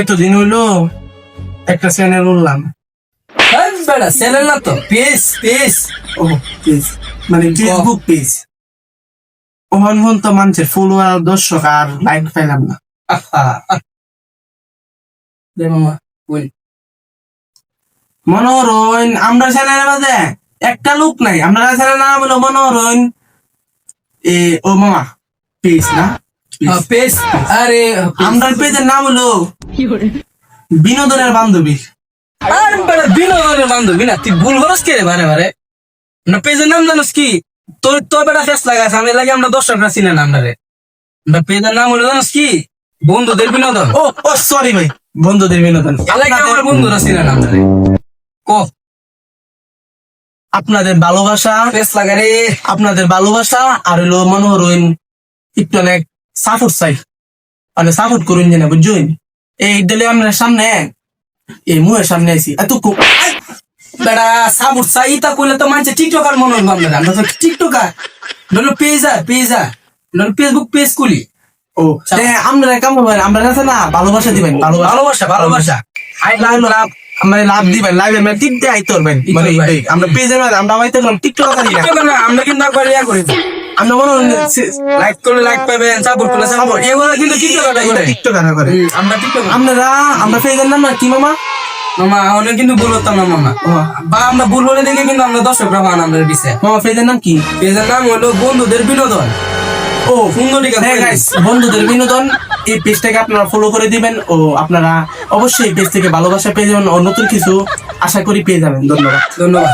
এতদিন হইল একটা চ্যানেল উঠলাম এই বেটা চ্যানেল না তো পেজ পেজ। ও পেজ মানে ফেসবুক পেজ। ওখান ফোন তো মানুষের ফলোয়ার দর্শক আর লাইক পাইলাম না। মামা বল। মনোরঞ্জন আমরা চ্যানেলের মাঝে একটা লোক নাই। আমরা চ্যানেল নাম হলো মনোরঞ্জন এ ও মামা পেজ না? পেজ। আরে আমরা পেজের নাম হলো বিনোদনের বান্ধবী। আর বিনোদনের বান্ধবী না তুই ভুল করস কে বারে বারে। না পেজের নাম জানোস কি? তোর তোর বেটা ফেস লাগাস আমি লাগে আমরা দর্শকরা চিনে না আমরা রে। না পেজের নাম হলো জানোস কি? বন্ধুদের বিনোদন। ও ও সরি ভাই বন্ধুদের বিনোদন। এলাকায় আমার আপনাদের- বন্ধুরা চিনে না আমরা রে। ক? আপনাদের ভালোবাসা। ফেস লাগা রে। আপনাদের ভালোবাসা আর হলো মনোরঞ্জন একটু অনেক সাপোর্ট চাই। মানে সাপোর্ট করুন জানা বুঝছেন এই দিলে আমরা সামনে এই মুয়ের সামনে আছি এত বেটা সাবুর সাইতা কইলে তো মানছে টিকটকার মনে হয় আমরা আমরা তো টিকটকার। নলো পেজা পেজা নলো ফেসবুক পেজ খুলি। ও আমরা কাম করবেন আমরা আছে না ভালোবাসা দিবেন ভালোবাসা। ভালোবাসা আই লাভ আমরা লাভ দিবেন লাইভে মানে টিক দিয়ে আইতে পারবেন মানে আমরা পেজের আমরা আইতে টিকটকার আমরা কিন্তু একবার ইয়া করি। আমরা মনোরঞ্জন লাইক করলে লাইক পাবেন সাপোর্ট করলে সাপোর্ট এগুলো কিন্তু টিকটকার করে। টিকটক করে। আমরা টিকটক আপনারা আমরা পেজের নাম না কি মামা? মামা অনেক কিন্তু ভুল হতাম না মামা। বা আমরা ভুল হলে দেখে কিন্তু আমরা দর্শকরা পান আমরা দিছে মামা পেজের নাম কি? পেজের নাম হলো বন্ধুদের বিনোদন। ও সুন্দরিকা হ্যাঁ guys, বন্ধুদের বিনোদন এই পেজটাকে আপনারা ফলো করে দিবেন। ও আপনারা অবশ্যই পেজ থেকে ভালোবাসা পেয়ে যাবেন। ও নতুন কিছু আশা করি পেয়ে যাবেন। ধন্যবাদ। ধন্যবাদ।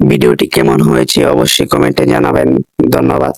ভিডিওটি কেমন হয়েছে অবশ্যই কমেন্টে জানাবেন। ধন্যবাদ।